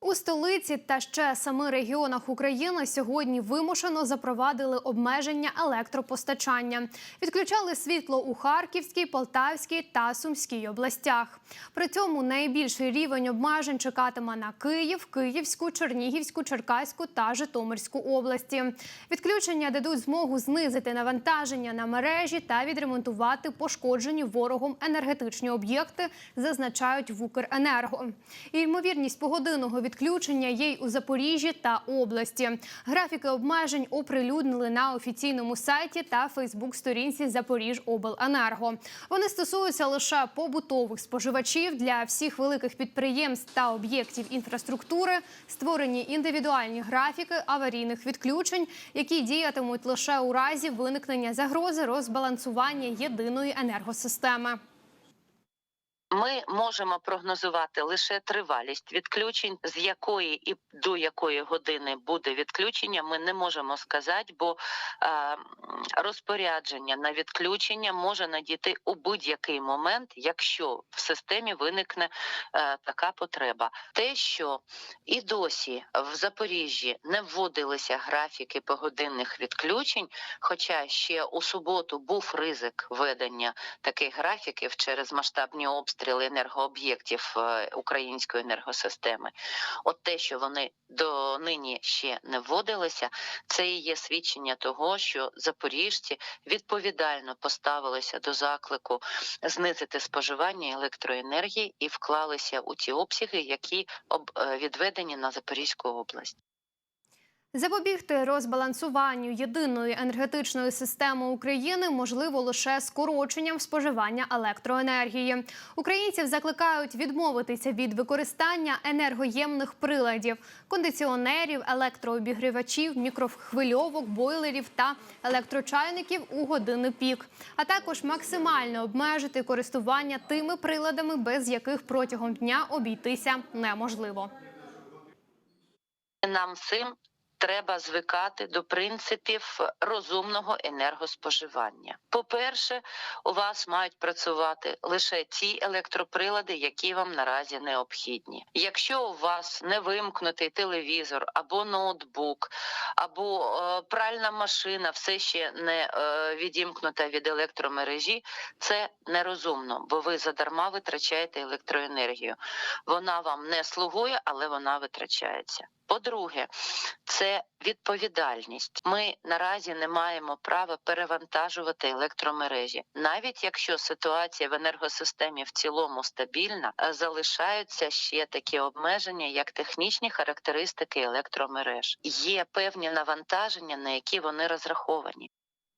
У столиці та ще семи регіонах України сьогодні вимушено запровадили обмеження електропостачання. Відключали світло у Харківській, Полтавській та Сумській областях. При цьому найбільший рівень обмежень чекатиме на Київ, Київську, Чернігівську, Черкаську та Житомирську області. Відключення дадуть змогу знизити навантаження на мережі та відремонтувати пошкоджені ворогом енергетичні об'єкти, зазначають в Укренерго. І ймовірність погодинного відключення є у Запоріжжі та області. Графіки обмежень оприлюднили на офіційному сайті та Фейсбук-сторінці Запоріжобленерго. Вони стосуються лише побутових споживачів для всіх великих підприємств та об'єктів інфраструктури. Створені індивідуальні графіки аварійних відключень, які діятимуть лише у разі виникнення загрози розбалансування єдиної енергосистеми. Ми можемо прогнозувати лише тривалість відключень, з якої і до якої години буде відключення. Ми не можемо сказати, бо е, розпорядження на відключення може надійти у будь-який момент, якщо в системі виникне е, така потреба. Те, що і досі в Запоріжжі не вводилися графіки погодинних відключень, хоча ще у суботу був ризик ведення таких графіків через масштабні обстріли енергооб'єктів е, української енергосистеми. От те, що вони до нині ще не вводилися, це і є свідчення того, що запоріжці відповідально поставилися до заклику знизити споживання електроенергії і вклалися у ті обсяги, які е, відведені на Запорізьку область. Запобігти розбалансуванню єдиної енергетичної системи України можливо лише скороченням споживання електроенергії. Українців закликають відмовитися від використання енергоємних приладів, кондиціонерів, електрообігрівачів, мікрохвильовок, бойлерів та електрочайників у години пік, а також максимально обмежити користування тими приладами, без яких протягом дня обійтися неможливо. Нам всім треба звикати до принципів розумного енергоспоживання. По-перше, у вас мають працювати лише ті електроприлади, які вам наразі необхідні. Якщо у вас не вимкнутий телевізор або ноутбук, або е, пральна машина все ще не е, відімкнута від електромережі, це нерозумно, бо ви задарма витрачаєте електроенергію. Вона вам не слугує, але вона витрачається. По-друге, це відповідальність. Ми наразі не маємо права перевантажувати електромережі, навіть якщо ситуація в енергосистемі в цілому стабільна, е, залишаються ще такі обмеження, як технічні характеристики електромереж. Є певні навантаження, на які вони розраховані.